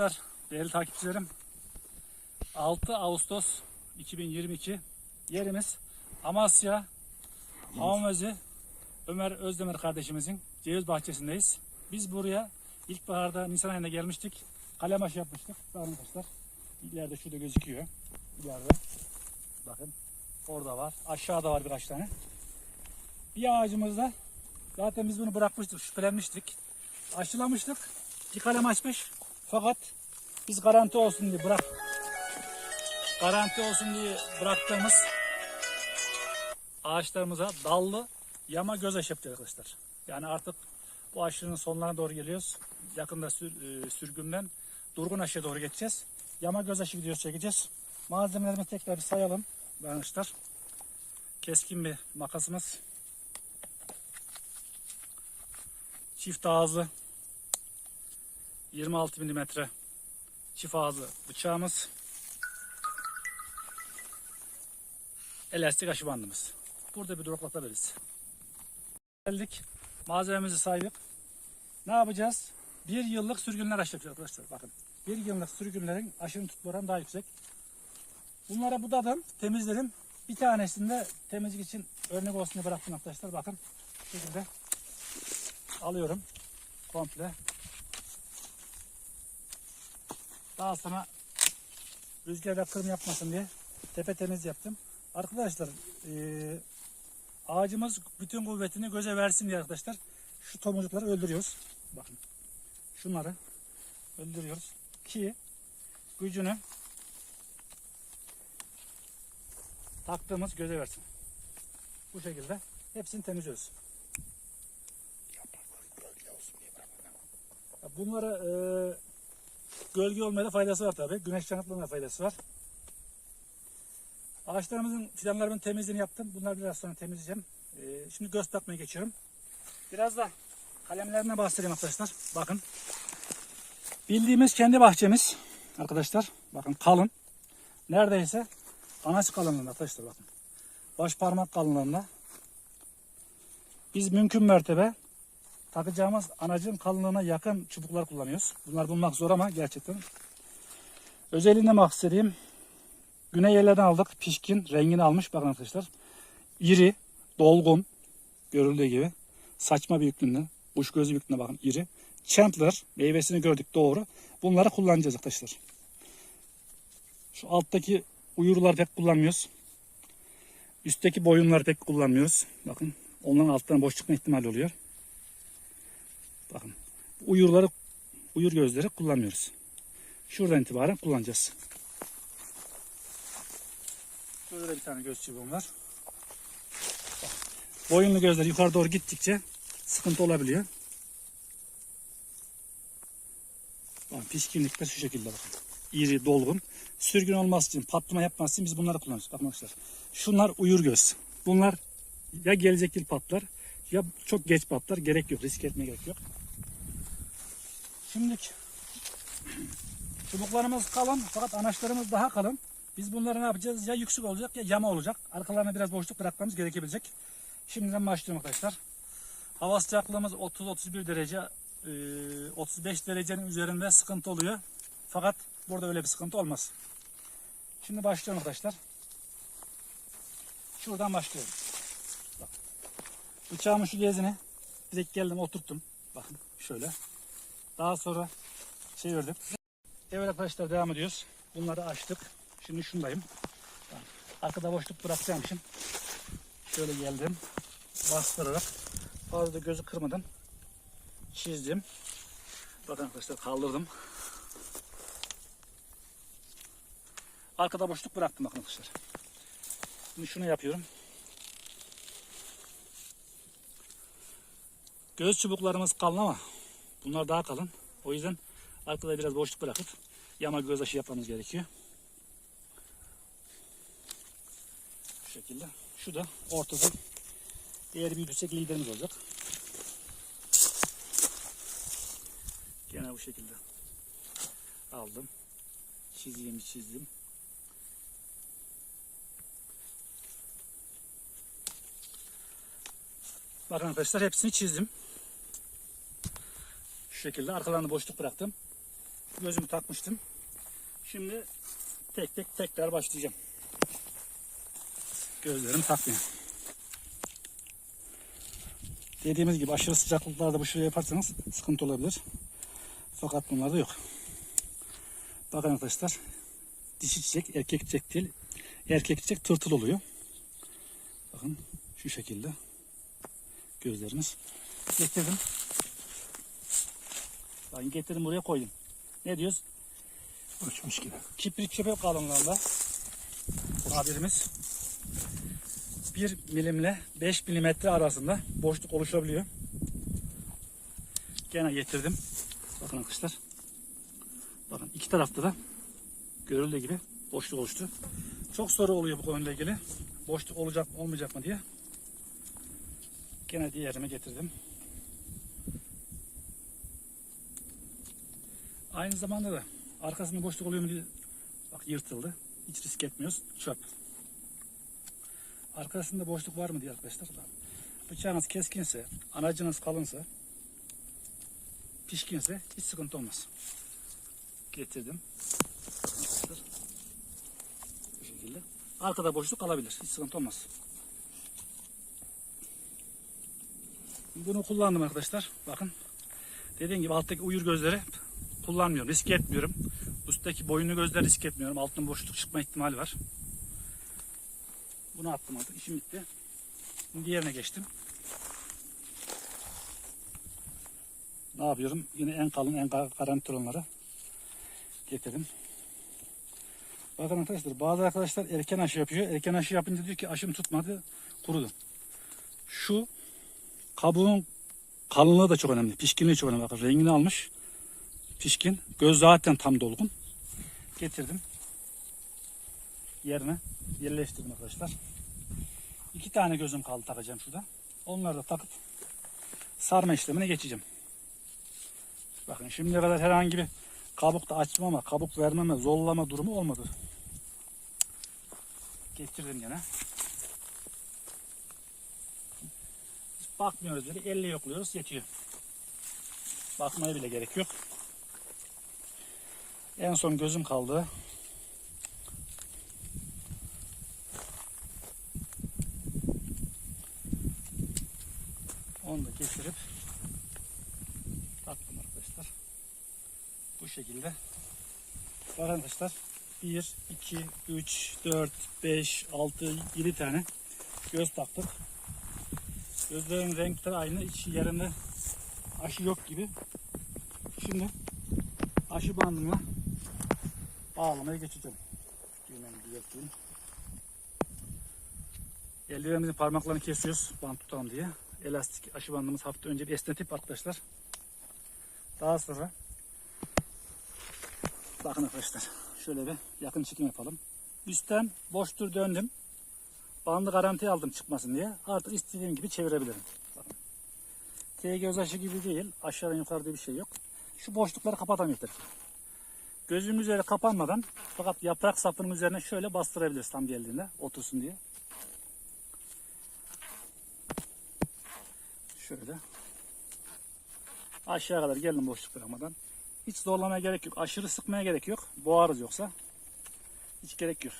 Merhabalar değerli takipçilerim. 6 Ağustos 2022 yerimiz Amasya Hamamözü Ömer Özdemir kardeşimizin ceviz bahçesindeyiz. Biz buraya ilkbaharda Nisan ayında gelmiştik. Kalemaş yapmıştık. Bakın arkadaşlar. İleride şurada gözüküyor. İleride. Bakın. Orada var. Aşağıda var birkaç tane. Bir ağacımızda zaten biz bunu bırakmıştık. Şüphelenmiştik. Aşılamıştık. Bir kalem açmış. Fakat biz garanti olsun diye bırak garanti olsun diye bıraktığımız ağaçlarımıza dallı yama göz yapacağız arkadaşlar. Yani artık bu aşının sonlarına doğru geliyoruz. Yakında sür, e, sürgünden durgun aşıya doğru geçeceğiz. Yama göz aşı videosu çekeceğiz. Malzemelerimi tekrar bir sayalım arkadaşlar. Keskin bir makasımız. Çift ağızlı 26 mm çift ağızlı bıçağımız. Elastik aşı bandımız. Burada bir duraklatabiliriz. Geldik. Malzememizi saydık. Ne yapacağız? Bir yıllık sürgünler aşı yapacağız arkadaşlar. Bakın. Bir yıllık sürgünlerin aşının tutma oranı daha yüksek. Bunlara budadım, temizledim. Bir tanesini de temizlik için örnek olsun diye bıraktım arkadaşlar. Bakın. Şu şekilde alıyorum. Komple. Daha sonra rüzgarda kırım yapmasın diye tepe temiz yaptım. Arkadaşlar eee, ağacımız bütün kuvvetini göze versin diye arkadaşlar şu tomurcukları öldürüyoruz. Bakın şunları öldürüyoruz ki gücünü taktığımız göze versin. Bu şekilde hepsini temizliyoruz. Ya Bunlara e, gölge olmaya da faydası var tabi. Güneş yanıklığına da faydası var. Ağaçlarımızın fidanlarımın temizliğini yaptım. Bunları biraz sonra temizleyeceğim. E, şimdi göz takmaya geçiyorum. Biraz da kalemlerine bahsedeyim arkadaşlar. Bakın. Bildiğimiz kendi bahçemiz arkadaşlar. Bakın kalın. Neredeyse anaç kalınlığında arkadaşlar bakın. Baş parmak kalınlığında. Biz mümkün mertebe takacağımız anacın kalınlığına yakın çubuklar kullanıyoruz. Bunlar bulmak zor ama gerçekten. Özelliğine bahsedeyim. Güney yerlerden aldık. Pişkin. Rengini almış. Bakın arkadaşlar. İri. Dolgun. Görüldüğü gibi. Saçma büyüklüğünde. Kuş gözü büyüklüğünde bakın. iri. Chandler. Meyvesini gördük doğru. Bunları kullanacağız arkadaşlar. Şu alttaki uyurular pek kullanmıyoruz. Üstteki boyunları pek kullanmıyoruz. Bakın. Onların alttan boş çıkma ihtimali oluyor. Bakın. Uyurları, uyur gözleri kullanmıyoruz. Şuradan itibaren kullanacağız. Böyle bir tane göz çubuğum var. Bak, Boyunlu gözler yukarı doğru gittikçe sıkıntı olabiliyor. Bakın pişkinlikler şu şekilde bakın. İri, dolgun. Sürgün olması için, patlama yapması için biz bunları kullanıyoruz. Bakın arkadaşlar. Şunlar uyur göz. Bunlar ya gelecek yıl patlar ya çok geç patlar. Gerek yok. Risk etmeye gerek yok. Şimdi çubuklarımız kalın fakat anaçlarımız daha kalın. Biz bunları ne yapacağız? Ya yüksek olacak ya yama olacak. Arkalarına biraz boşluk bırakmamız gerekebilecek. Şimdiden başlıyorum arkadaşlar. Hava sıcaklığımız 30-31 derece. e, 35 derecenin üzerinde sıkıntı oluyor. Fakat burada öyle bir sıkıntı olmaz. Şimdi başlıyorum arkadaşlar. Şuradan başlıyorum. Bak. Bıçağımın şu gezini direkt geldim oturttum. Bakın şöyle. Daha sonra çevirdim. Evet arkadaşlar devam ediyoruz. Bunları açtık. Şimdi şundayım. Arkada boşluk bırakacağım için. Şöyle geldim. Bastırarak fazla gözü kırmadan çizdim. Bakın arkadaşlar kaldırdım. Arkada boşluk bıraktım bakın arkadaşlar. Şimdi şunu yapıyorum. Göz çubuklarımız kalın ama bunlar daha kalın. O yüzden arkada biraz boşluk bırakıp yama göz aşı yapmamız gerekiyor. Bu şekilde. Şu da ortada diğer büyütecek liderimiz olacak. Gene bu şekilde aldım. Çizdiğimi çizdim. Bakın arkadaşlar hepsini çizdim. Şekilde arkalarını boşluk bıraktım. gözümü takmıştım. Şimdi tek tek tekrar başlayacağım. Gözlerim takmıyor. Dediğimiz gibi aşırı sıcaklıklarda bu şuraya yaparsanız sıkıntı olabilir. Fakat bunlarda yok. Bakın arkadaşlar. Dişi çiçek, erkek çiçek değil. Erkek çiçek tırtıl oluyor. Bakın şu şekilde. Gözlerimiz. Getirdim. Bakın getirdim buraya koydum. Ne diyoruz? Uçmuş gibi. Kibrit çöpe kalınlığında tabirimiz 1 milimle 5 milimetre arasında boşluk oluşabiliyor. Gene getirdim. Bakın arkadaşlar. Bakın iki tarafta da görüldüğü gibi boşluk oluştu. Çok soru oluyor bu konuyla ilgili. Boşluk olacak mı olmayacak mı diye. Gene diğerime getirdim. Aynı zamanda da arkasında boşluk oluyor mu diye bak yırtıldı. Hiç risk etmiyoruz. Çöp. Arkasında boşluk var mı diye arkadaşlar. Bıçağınız keskinse, anacınız kalınsa, pişkinse hiç sıkıntı olmaz. Getirdim. Bu şekilde. Arkada boşluk kalabilir. Hiç sıkıntı olmaz. Bunu kullandım arkadaşlar. Bakın. Dediğim gibi alttaki uyur gözleri kullanmıyorum. Risk etmiyorum. Üstteki boyunlu gözler risk etmiyorum. Altın boşluk çıkma ihtimali var. Bunu attım artık. İşim bitti. Şimdi diğerine geçtim. Ne yapıyorum? Yine en kalın, en karanlık olanları getirdim. Bakın arkadaşlar bazı arkadaşlar erken aşı yapıyor. Erken aşı yapınca diyor ki aşım tutmadı, kurudu. Şu kabuğun kalınlığı da çok önemli. Pişkinliği çok önemli. Bakın rengini almış. Pişkin. Göz zaten tam dolgun. Getirdim. Yerine yerleştirdim arkadaşlar. İki tane gözüm kaldı takacağım şurada. Onları da takıp sarma işlemine geçeceğim. Bakın şimdiye kadar herhangi bir kabuk da açmama, kabuk vermeme, zorlama durumu olmadı. Getirdim yine. Bakmıyoruz böyle, elle yokluyoruz, yetiyor. Bakmaya bile gerek yok. En son gözüm kaldı. Onu da getirip taktım arkadaşlar. Bu şekilde. Var arkadaşlar. 1, 2, 3, 4, 5, 6, 7 tane göz taktık. Gözlerin renkleri aynı. Hiç yerinde aşı yok gibi. Şimdi aşı bandımla bağlamaya geçeceğim. Düğmemi bir. Eldivenimizin parmaklarını kesiyoruz bant tutalım diye. Elastik aşı bandımız hafta önce bir esnetip arkadaşlar. Daha sonra bakın arkadaşlar şöyle bir yakın çekim yapalım. Üstten boştur döndüm. Bandı garantiye aldım çıkmasın diye. Artık istediğim gibi çevirebilirim. Bakın. T göz aşı gibi değil. Aşağıdan yukarıda bir şey yok. Şu boşlukları kapatam yeter Gözümüz üzeri kapanmadan fakat yaprak sapının üzerine şöyle bastırabiliriz tam geldiğinde otursun diye. Şöyle. Aşağı kadar geldim boşluk bırakmadan. Hiç zorlamaya gerek yok. Aşırı sıkmaya gerek yok. Boğarız yoksa. Hiç gerek yok.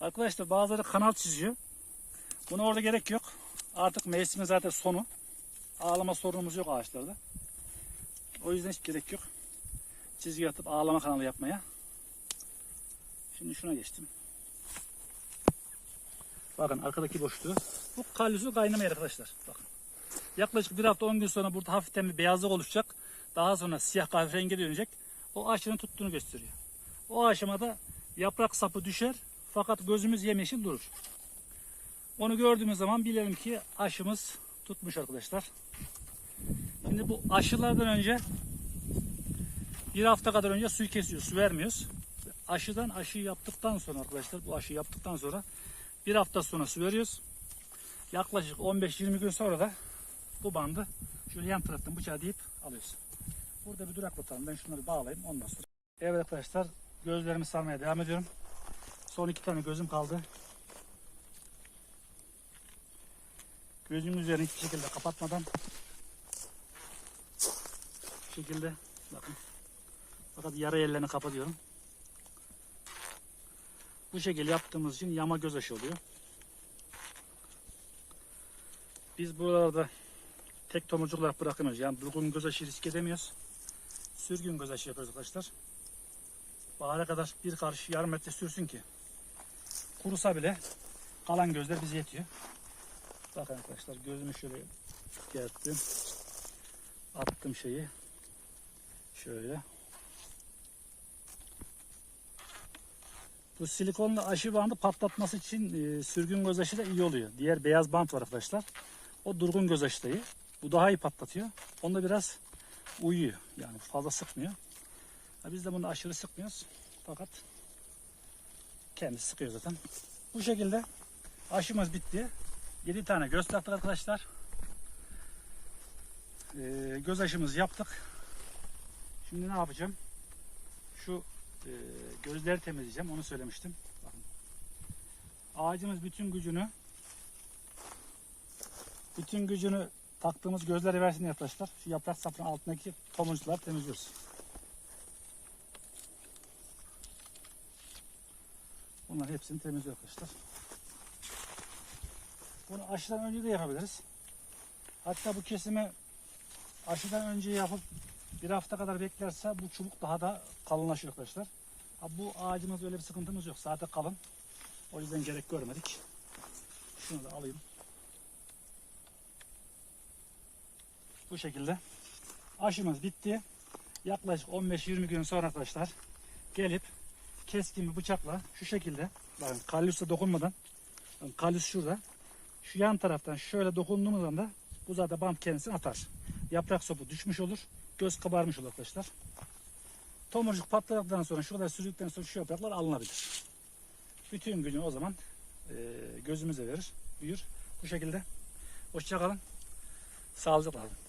Arkadaşlar bazıları kanal çiziyor. Buna orada gerek yok. Artık mevsimin zaten sonu. Ağlama sorunumuz yok ağaçlarda. O yüzden hiç gerek yok. Çizgi atıp ağlama kanalı yapmaya. Şimdi şuna geçtim. Bakın arkadaki boşluğu. Bu kalyusu kaynamaya arkadaşlar. Bakın. Yaklaşık bir hafta 10 gün sonra burada hafiften bir beyazlık oluşacak. Daha sonra siyah kahverengi dönecek. O aşının tuttuğunu gösteriyor. O aşamada yaprak sapı düşer fakat gözümüz yemyeşil durur. Onu gördüğümüz zaman bilelim ki aşımız tutmuş arkadaşlar. Şimdi bu aşılardan önce bir hafta kadar önce suyu kesiyoruz. Su vermiyoruz. Aşıdan aşıyı yaptıktan sonra arkadaşlar bu aşıyı yaptıktan sonra bir hafta sonra su veriyoruz. Yaklaşık 15-20 gün sonra da bu bandı şöyle yan taraftan bıçağı deyip alıyoruz. Burada bir duraklatalım. Ben şunları bağlayayım ondan sonra. Evet arkadaşlar gözlerimi sarmaya devam ediyorum. Son iki tane gözüm kaldı. Gözümün üzerini hiçbir şekilde kapatmadan şekilde bakın Fakat yara yerlerini kapatıyorum. Bu şekilde yaptığımız için yama göz aşı oluyor. Biz buralarda tek tomurcuk olarak bırakamıyoruz. Yani durgun göz aşı risk edemiyoruz. Sürgün göz aşı yapıyoruz arkadaşlar. Bahara kadar bir karış yarım metre sürsün ki kurusa bile kalan gözler bize yetiyor. Bakın arkadaşlar gözümü şöyle gerttim. Attım şeyi. Şöyle. Bu silikonlu aşı bandı patlatması için e, sürgün göz aşı da iyi oluyor. Diğer beyaz bant var arkadaşlar. O durgun göz aşı. Bu daha iyi patlatıyor. Onda biraz uyuyor. Yani fazla sıkmıyor. Ha, biz de bunu aşırı sıkmıyoruz. Fakat kendisi sıkıyor zaten. Bu şekilde aşımız bitti. 7 tane göz taktık arkadaşlar. Ee, göz aşımızı yaptık. Şimdi ne yapacağım? Şu e, gözleri temizleyeceğim. Onu söylemiştim. Bakın. Ağacımız bütün gücünü bütün gücünü taktığımız gözlere versin arkadaşlar. Şu yaprak sapının altındaki tomurcukları temizliyoruz. Bunların hepsini temizliyor arkadaşlar. Bunu aşıdan önce de yapabiliriz. Hatta bu kesimi aşıdan önce yapıp bir hafta kadar beklerse bu çubuk daha da kalınlaşıyor arkadaşlar. Ha, bu ağacımız öyle bir sıkıntımız yok. Zaten kalın. O yüzden gerek görmedik. Şunu da alayım. Bu şekilde. Aşımız bitti. Yaklaşık 15-20 gün sonra arkadaşlar gelip keskin bir bıçakla şu şekilde bakın kalyusa dokunmadan bakın şurada şu yan taraftan şöyle dokunduğumuz anda bu zaten bant kendisini atar. Yaprak sopu düşmüş olur. Göz kabarmış olur arkadaşlar. Tomurcuk patladıktan sonra şu kadar sürdükten sonra şu yapraklar alınabilir. Bütün gücünü o zaman e, gözümüze verir, büyür. Bu şekilde. Hoşçakalın. Sağlıcakla kalın.